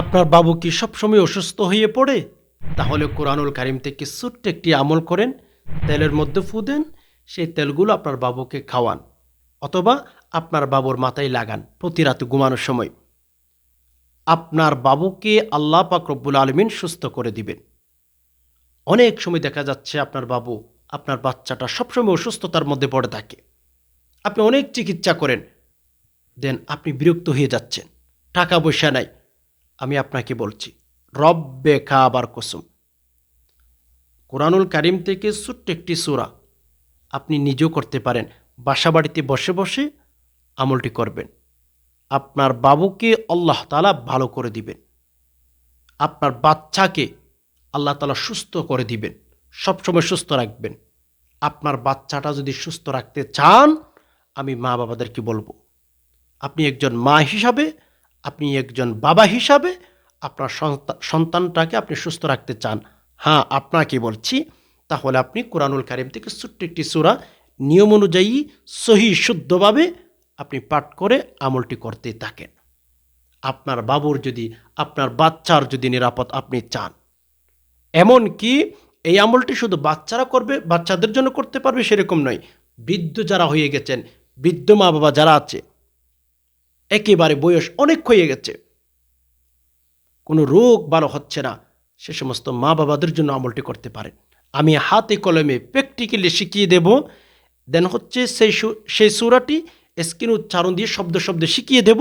আপনার বাবু কি সবসময় অসুস্থ হয়ে পড়ে? তাহলে কোরআনুল কারিম থেকে ছোট্ট একটি আমল করেন, তেলের মধ্যে ফু দেন, সেই তেলগুলো আপনার বাবুকে খাওয়ান, অথবা আপনার বাবুর মাথায় লাগান প্রতি রাতে ঘুমানোর সময়। আপনার বাবুকে আল্লাহ পাক রব্বুল আলমিন সুস্থ করে দিবেন। অনেক সময় দেখা যাচ্ছে আপনার বাবু আপনার বাচ্চাটা সবসময় অসুস্থতার মধ্যে পড়ে থাকে। আপনি অনেক চিকিৎসা করেন, দেন আপনি বিরক্ত হয়ে যাচ্ছেন, টাকা পয়সা নাই আমি আপনাকে বলছি, রব্বে খাবার কসম। কোরআনুল কারিম থেকে ছোট্ট একটি সুরা আপনি নিজেও করতে পারেন। বাসা বাড়িতে বসে বসে আমলটি করবেন। আপনার বাবুকে আল্লাহ তালা ভালো করে দিবেন। আপনার বাচ্চাকে আল্লাহ তালা সুস্থ করে দিবেন। সবসময় সুস্থ রাখবেন। আপনার বাচ্চাটা যদি সুস্থ রাখতে চান, আমি মা বাবাদেরকে বলব, আপনি একজন মা হিসাবে আপনি একজন বাবা হিসাবে আপনার সন্তা- সন্তানটাকে আপনি সুস্থ রাখতে চান। হ্যাঁ আপনাকে বলছি, তাহলে আপনি কোরআনুল কারিম থেকে ছোট্ট একটি সুরা নিয়ম অনুযায়ী সহি, শুদ্ধভাবে আপনি পাঠ করে আমলটি করতে থাকেন। আপনার বাবুর যদি, আপনার বাচ্চার যদি নিরাপদ আপনি চান। এমন কি এই আমলটি শুধু বাচ্চারা করবে, বাচ্চাদের জন্য করতে পারবে সেরকম নয়, বৃদ্ধ যারা হয়ে গেছেন, বৃদ্ধ মা বাবা যারা আছে একেবারে বয়স অনেক হয়ে গেছে। কোনো রোগ ভালো হচ্ছে না। সে সমস্ত মা বাবাদের জন্য আমলটি করতে পারেন। আমি হাতে কলমে প্র্যাকটিক্যালি শিখিয়ে দেব। দেন হচ্ছে সেই সেই সুরাটি স্ক্রিন উচ্চারণ দিয়ে শব্দ শব্দ শিখিয়ে দেব।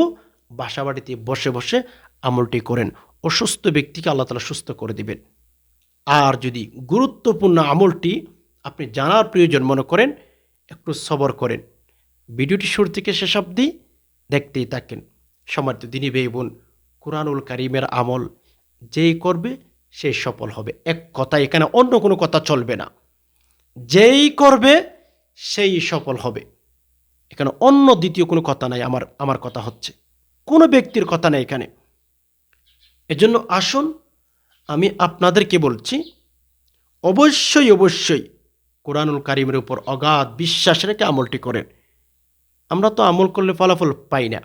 বাসা বাড়িতে বসে বসে আমলটি করেন। অসুস্থ ব্যক্তিকে আল্লাহ তালা সুস্থ করে দিবেন। আর যদি গুরুত্বপূর্ণ আমলটি আপনি জানার প্রয়োজন মনে করেন, একটু সবর করেন। ভিডিওটি শুরু থেকে শেষ অবধি দেখতেই থাকেন। সমার্থ দিনী বেই বোন, কোরআনুল কারিমের আমল যেই করবে সেই সফল হবে। এক কথা এখানে অন্য কোনো কথা চলবে না। যেই করবে, সেই সফল হবে। এখানে অন্য দ্বিতীয় কোনো কথা নাই আমার আমার কথা হচ্ছে। কোনো ব্যক্তির কথা নেই এখানে। এজন্য আসুন, আমি আপনাদেরকে বলছি, অবশ্যই অবশ্যই কোরআনুল কারিমের উপর অগাধ বিশ্বাস রেখে আমলটি করেন। আমরা তো আমল করলে ফলাফল পাই না।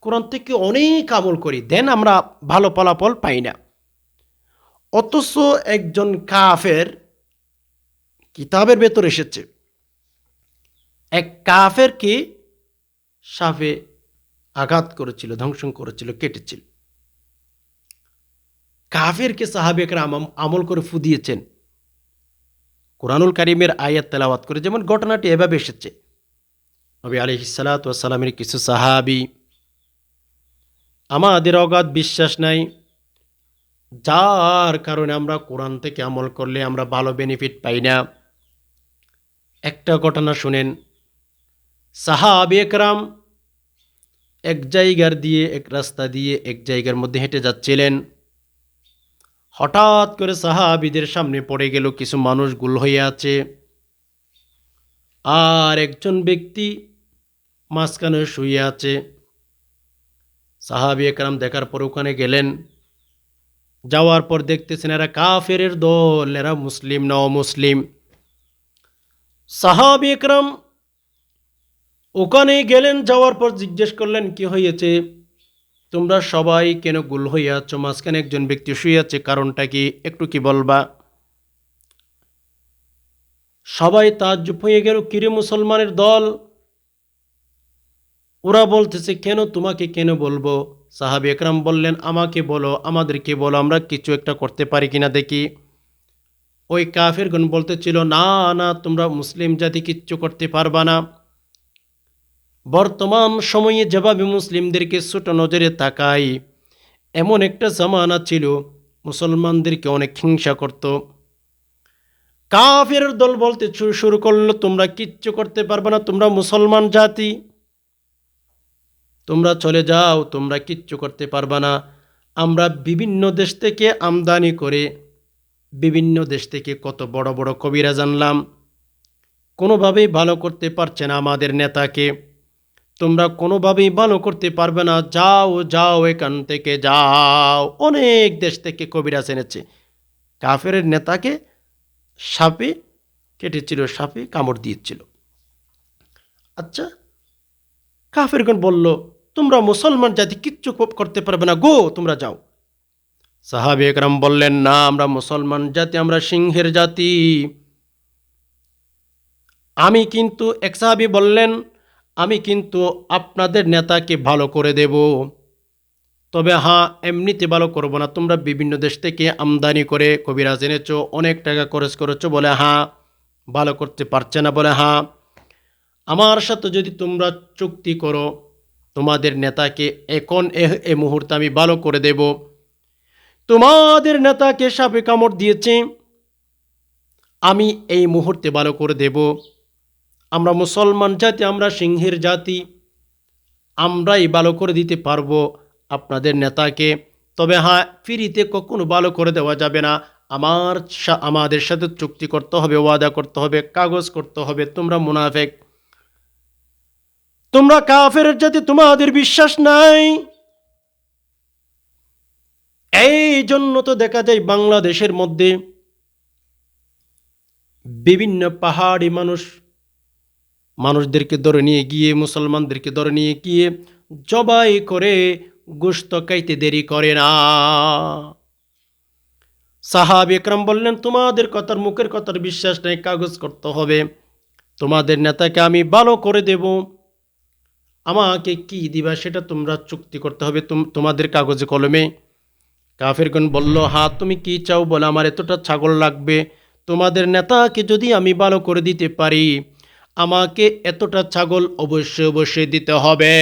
কোরআন থেকে অনেক আমল করি দেন আমরা ভালো ফলাফল পাই না। অথচ একজন কাফের কিতাবের ভেতর এসেছে। এক কাফের কাফেরকে সাফে আঘাত করেছিল ধ্বংস করেছিল, কেটেছিল। কাফেরকে সাহাবেকরা আমল করে ফুদিয়েছেন। কোরআনুল কারিমের আয়াত তেলাওয়াত করে, যেমন ঘটনাটি এভাবে এসেছে। নবী আলি সালাতামের কিছু সাহাবি। আমাদের অগাধ বিশ্বাস নাই। যার কারণে আমরা কোরআন থেকে আমল করলে আমরা ভালো বেনিফিট পাই না। একটা ঘটনা শুনেন। সাহাবি একরাম এক জায়গার দিয়ে, এক রাস্তা দিয়ে, এক জায়গার মধ্যে হেঁটে যাচ্ছিলেন। হঠাৎ করে সাহাবিদের সামনে পড়ে গেল কিছু মানুষ গুল হয়ে আছে। আর একজন ব্যক্তি মাঝখানে শুয়ে আছে। সাহাবি একরাম দেখার পর ওখানে গেলেন। যাওয়ার পর দেখতেছেন এরা কাফের দল, এরা মুসলিম না মুসলিম সাহাবি একরাম ওখানে গেলেন, যাওয়ার পর জিজ্ঞেস করলেন, কি হয়েছে? তোমরা সবাই কেন গুল হইয়া আছো মাঝখানে একজন ব্যক্তি শুয়ে আছে, কারণটা কি? একটু কি বলবা? সবাই তাজ্জুব হয়ে গেল কিরে মুসলমানের দল? ওরা বলতেছে, কেন তোমাকে কেন বলব? সাহাবি একরাম বললেন, আমাকে বলো, আমাদেরকে বলো, আমরা কিছু একটা করতে পারি কিনা দেখি। ওই কাফের কাফেরগণ বলতেছিল, না না, তোমরা মুসলিম জাতি কিচ্ছু করতে পারবা না। বর্তমান সময়ে যেভাবে মুসলিমদেরকে ছোট নজরে তাকাই, এমন একটা জামানা ছিল, মুসলমানদেরকে অনেক হিংসা করত। কাফের দল বলতে শুরু করল, তোমরা কিচ্ছু করতে পারবে না, তোমরা মুসলমান জাতি। তোমরা চলে যাও, তোমরা কিচ্ছু করতে পারবে না। আমরা বিভিন্ন দেশ থেকে আমদানি করে, বিভিন্ন দেশ থেকে কত বড় বড় কবিরা জানলাম। কোনোভাবেই ভালো করতে পারছে না আমাদের নেতাকে। তোমরা কোনোভাবেই ভালো করতে পারবে না। যাও যাও, এখান থেকে যাও। অনেক দেশ থেকে কবিরাজ এনেছে। কাফের নেতাকে সাপে কেটেছিল, সাপে কামড় দিয়েছিল। আচ্ছা কাফেরগণ বলল তোমরা মুসলমান জাতি কিচ্ছু করতে পারবে না। গো, তোমরা যাও। সাহাবি একরাম বললেন, না, আমরা মুসলমান জাতি, আমরা সিংহের জাতি। আমি কিন্তু, এক সাহাবি বললেন, আমি কিন্তু আপনাদের নেতাকে ভালো করে দেব। তবে হ্যাঁ এমনিতে ভালো করব না। তোমরা বিভিন্ন দেশ থেকে আমদানি করে কবিরাজ এনেছো, অনেক টাকা খরচ করেছ বলে হ্যাঁ ভালো করতে পারছে না বলে হ্যাঁ আমার সাথে যদি তোমরা চুক্তি করো তোমাদের নেতাকে এখন এ- মুহূর্তে আমি ভালো করে দেব। তোমাদের নেতাকে সাপে কামড় দিয়েছে। আমি এই মুহূর্তে ভালো করে দেব। আমরা মুসলমান জাতি, আমরা সিংহের জাতি, আমরাই ভালো করে দিতে পারব আপনাদের নেতাকে। তবে হ্যাঁ ফ্রিতে কখনো ভালো করে দেওয়া যাবে না। আমার আমাদের সাথে চুক্তি করতে হবে, ওয়াদা করতে হবে, কাগজ করতে হবে। তোমরা মুনাফেক। তোমরা কাফের জাতি তোমাদের বিশ্বাস নাই এই জন্য তো দেখা যায় বাংলাদেশের মধ্যে বিভিন্ন পাহাড়ি মানুষ মানুষদেরকে ধরে নিয়ে গিয়ে, মুসলমানদেরকে ধরে নিয়ে গিয়ে জবাই করে গোস্ত খাইতে দেরি করে না। সাহাব একরাম বললেন, তোমাদের কথার মুখের কথার বিশ্বাস নেই, কাগজ করতে হবে। তোমাদের নেতাকে আমি ভালো করে দেব। আমাকে কি দিবা সেটা তোমরা চুক্তি করতে হবে। তুম- তোমাদের কাগজে কলমে। কাফেরগণ বলল, হা, তুমি কি চাও বলে? আমার এতটা ছাগল লাগবে। তোমাদের নেতাকে যদি আমি ভালো করে দিতে পারি, আমাকে এতটা ছাগল অবশ্যই অবশ্যই দিতে হবে।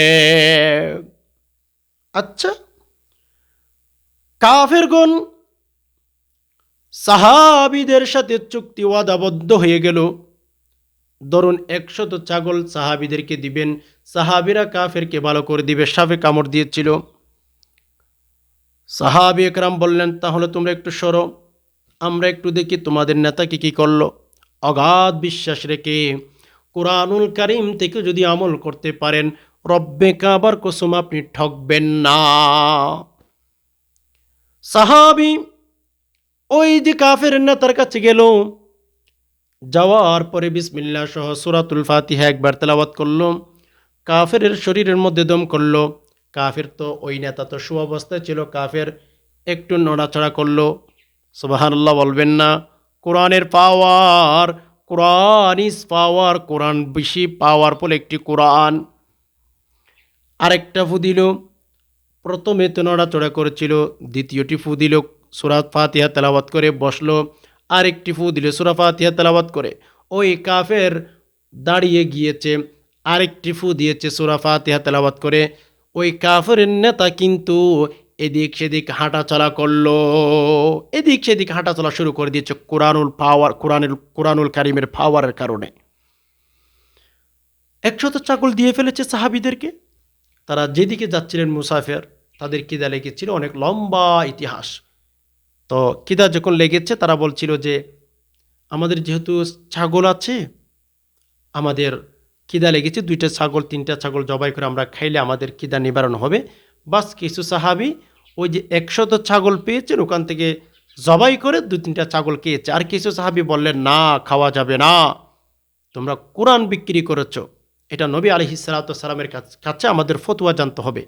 আচ্ছা। কাফেরগণ সাহাবিদের সাথে চুক্তি ওয়াদাবদ্ধ হয়ে গেল। ধরুন একশত ছাগল সাহাবিদেরকে দিবেন, সাহাবিরা কাফেরকে ভালো করে দিবে সাফে কামড় দিয়েছিল। সাহাবি একরাম বললেন, তাহলে তোমরা একটু সরো, আমরা একটু দেখি তোমাদের নেতাকে কি করল। অগাধ বিশ্বাস রেখে কোরআনুল কারিম থেকে যদি আমল করতে পারেন, রব্বে কাবার কসম আপনি ঠকবেন না। সাহাবি ওই যে কাফের নেতার কাছে গেল যাওয়ার পরে বিসমিল্লা সহ সুরাতুল ফাতিহা একবার তেলাওয়াত করল। কাফের শরীরের মধ্যে দম করল। কাফের তো ওই নেতা তো সুঅবস্থায় ছিল, কাফের একটু নড়াচড়া করল। সুবাহান্লাহ বলবেন না, কোরআনের পাওয়ার, কোরআন ইজ পাওয়ার, কোরআন বেশি পাওয়ারফুল একটি কোরআন। আরেকটা ফু দিল, প্রথমে তো নড়াচড়া করেছিল, দ্বিতীয়টি ফু দিল, সুরাত ফাতিহা তেলাওয়াত করে বসল। আরেকটি ফু দিল সুরা ফাতিহা করে। ওই কাফের দাঁড়িয়ে গিয়েছে, আরেকটি ফু দিয়েছে সুরা ফাতিহা করে। ওই কাফের নেতা কিন্তু এদিক সেদিক হাঁটা চলা করল। এদিক সেদিক হাঁটা চলা শুরু করে দিয়েছে কোরআনুল পাওয়ার কোরআনুল কোরআনুল কারিমের পাওয়ারের কারণে। একশত চাকল দিয়ে ফেলেছে সাহাবিদেরকে। তারা যেদিকে যাচ্ছিলেন মুসাফের, তাদের কিদা লেগেছিল অনেক লম্বা ইতিহাস। তো কিদা যখন লেগেছে, তারা বলছিল যে, আমাদের যেহেতু ছাগল আছে, আমাদের কিদা লেগেছে, দুইটা ছাগল, তিনটা ছাগল জবাই করে আমরা খাইলে আমাদের কিদা নিবারণ হবে? বাস কিছু সাহাবি ওই যে একশত ছাগল পেয়েছেন, ওখান থেকে জবাই করে দু তিনটা ছাগল খেয়েছে। আর কিছু সাহাবি বললেন, না, খাওয়া যাবে না। তোমরা কোরআন বিক্রি করেছ। এটা নবী আলহি সালামের কাছে আমাদের ফতুয়া জানতে হবে।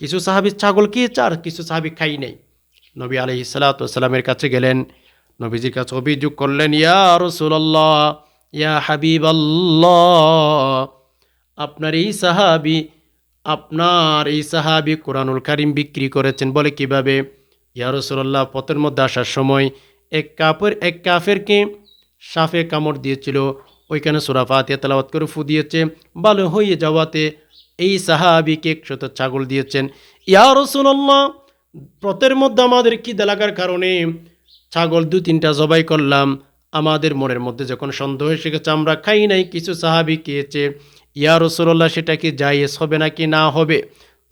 কিছু সাহাবি ছাগল খেয়েছে, আর কিছু সাহাবি খাই নেই। নবী আলহি সালামের কাছে গেলেন। নবীজির কাছে অভিযোগ করলেন, ইয়া রসুল্লাহ ইয়া হাবিব আপনার এই সাহাবি, আপনার এই সাহাবি কোরআনুল কারিম বিক্রি করেছেন। বলে কীভাবে? ইয়া রসুল্লাহ পথের মধ্যে আসার সময় এক কাপের, এক কাফেরকে সাফে কামড় দিয়েছিল। ওইখানে সুরা ফাতিয়া তেলাওয়াত করে ফু দিয়েছে। ভালো হয়ে যাওয়াতে এই সাহাবিকে একশত ছাগল দিয়েছেন। ইয়া রসুল্লাহ পথের মধ্যে আমাদের কি লাগার কারণে ছাগল দু তিনটা জবাই করলাম, আমাদের মনের মধ্যে যখন সন্দেহ এসে গেছে, আমরা খাই নাই, কিছু সাহাবি খেয়েছে ইয়া রসুল্লাহ সেটা কি জায়েজ হবে নাকি না হবে?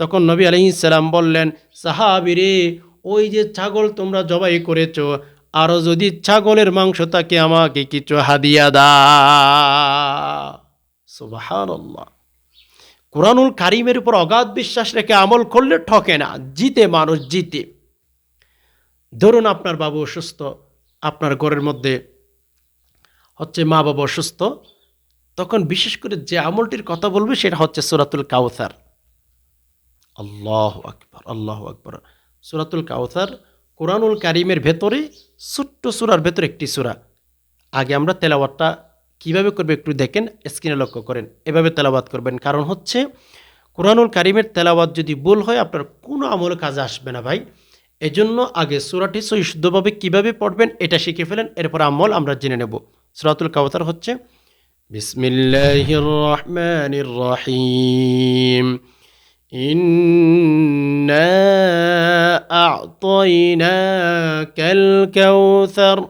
তখন নবী আলি আলহিসাল্লাম বললেন, সাহাবি রে, ওই যে ছাগল তোমরা জবাই করেছ আরও যদি ছাগলের মাংস থাকে আমাকে কিছু হাদিয়া দা সুবহানাল্লাহ। কোরআনুল কারিমের উপর অগাধ বিশ্বাস রেখে আমল করলে ঠকে না, জিতে মানুষ জিতে। ধরুন আপনার বাবু অসুস্থ, আপনার ঘরের মধ্যে হচ্ছে মা বাবা অসুস্থ, তখন বিশেষ করে যে আমলটির কথা বলবে সেটা হচ্ছে সুরাতুল কাউসার। আল্লাহ আকবর আল্লাহ আকবর। সুরাতুল কাউসার কোরআনুল কারিমের ভেতরে, ছোট্ট সুরার ভেতরে একটি সুরা। আগে আমরা তেলাওয়াতটা কিভাবে করবে একটু দেখেন স্ক্রিনে লক্ষ্য করেন এভাবে তেলাওয়াত করবেন কারণ হচ্ছে কোরআনুল কারিমের তেলাওয়াত যদি ভুল হয় আপনার কোনো আমল কাজে আসবে না ভাই এজন্য আগে সুরাটি সহিশুদ্ধভাবে কিভাবে পড়বেন এটা শিখে ফেলেন এরপর আমল আমরা জেনে নেব সুরাতুল কাউসার হচ্ছে বিসমিল্লাহির রহমানির রহিম إنا أعطيناك الكوثر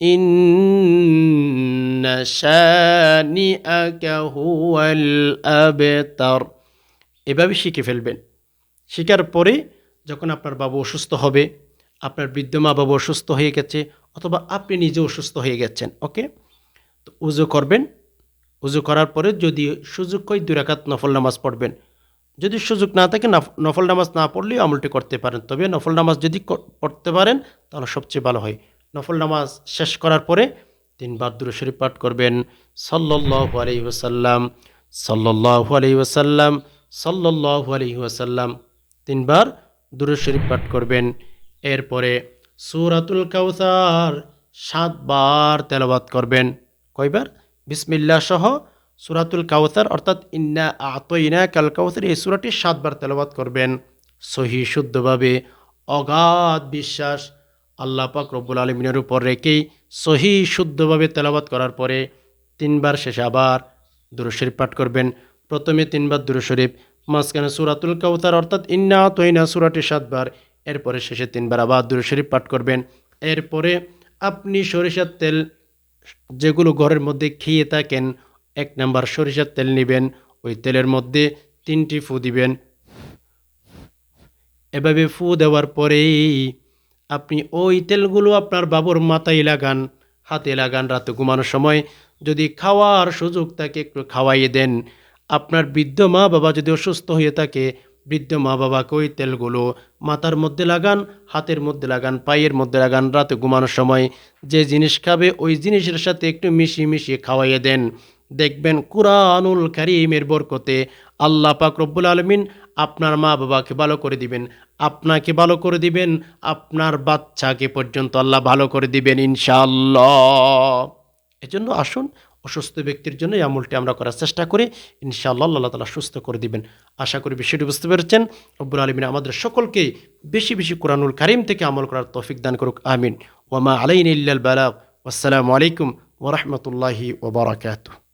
إن شانئك هو الأبتر এভাবে শিখে ফেলবেন শিখার পরে যখন আপনার বাবু অসুস্থ হবে আপনার বৃদ্ধ মা বাবু অসুস্থ হয়ে গেছে অথবা আপনি নিজে অসুস্থ হয়ে গেছেন ওকে তো উজু করবেন উজু করার পরে যদি সুযোগ হয় দুই রাকাত নফল নামাজ পড়বেন যদি সুযোগ না থাকে নফ- নফল নামাজ না পড়লেও আমলটি করতে পারেন তবে নফল নামাজ যদি ক- পড়তে পারেন তাহলে সবচেয়ে ভালো হয় নফল নামাজ শেষ করার পরে তিনবার দূর শরীফ পাঠ করবেন। সাল্লাহ আলহি ওসাল্লাম সাল্লাহ আলহি ওসাল্লাম সাল্লাহ আলহি ওসাল্লাম তিনবার দূর শরীফ পাঠ করবেন। এরপরে সুরাতুল কাউসার সাতবার তেলাবাত করবেন। কয়বার? বিসমিল্লা সহ সুরাতুল কাউসার, অর্থাৎ ইন্না আতইনা কাল কাউসার, এই সুরাটি সাতবার তেলাবাত করবেন। সহি শুদ্ধভাবে অগাধ বিশ্বাস আল্লাহ পাক রব্বুল আলমিনের উপর রেখেই সহি, শুদ্ধভাবে তেলাবাত করার পরে তিনবার শেষে আবার দুরুশরীফ পাঠ করবেন। প্রথমে তিনবার দুরুশরীফ মাঝখানে সুরাতুল কাউতার অর্থাৎ ইন্না তৈনা সুরাটি সাতবার, এরপরে শেষে তিনবার আবার দুরুশরীফ পাঠ করবেন। এরপরে আপনি সরিষার তেল যেগুলো ঘরের মধ্যে খেয়ে থাকেন, এক নাম্বার সরিষার তেল নেবেন, ওই তেলের মধ্যে তিনটি ফু দিবেন। এভাবে ফু দেওয়ার পরেই আপনি ওই তেলগুলো আপনার বাবুর মাথায় লাগান, হাতে লাগান রাতে ঘুমানোর সময়। যদি খাওয়ার সুযোগ থাকে, একটু খাওয়াইয়ে দেন। আপনার বৃদ্ধ মা বাবা যদি অসুস্থ হয়ে থাকে, বৃদ্ধ মা বাবাকে ওই তেলগুলো মাথার মধ্যে লাগান, হাতের মধ্যে লাগান, পায়ের মধ্যে লাগান রাতে ঘুমানোর সময়। যে জিনিস খাবে, ওই জিনিসের সাথে একটু মিশিয়ে মিশিয়ে খাওয়াইয়ে দেন। দেখবেন কুরআনুল কারিমের বরকতে আল্লাহ পাক রব্বুল আলমিন আপনার মা বাবাকে ভালো করে দিবেন, আপনাকে ভালো করে দিবেন, আপনার বাচ্চাকে পর্যন্ত আল্লাহ ভালো করে দিবেন ইনশাআল্লাহ। এজন্য আসুন, অসুস্থ ব্যক্তির জন্য আমলটি আমরা করার চেষ্টা করি, ইনশাআল্লাহ আল্লাহ তালা সুস্থ করে দিবেন। আশা করি বিষয়টি বুঝতে পেরেছেন। রব্বুল আলমিন আমাদের সকলকে বেশি বেশি কোরআনুল কারিম থেকে আমল করার তৌফিক দান করুক, আমিন। ওমা আলাইন ইল্লাল বালাগ। আসসালামু আলাইকুম ওরহমতুল্লাহি ওবরাকাতুহ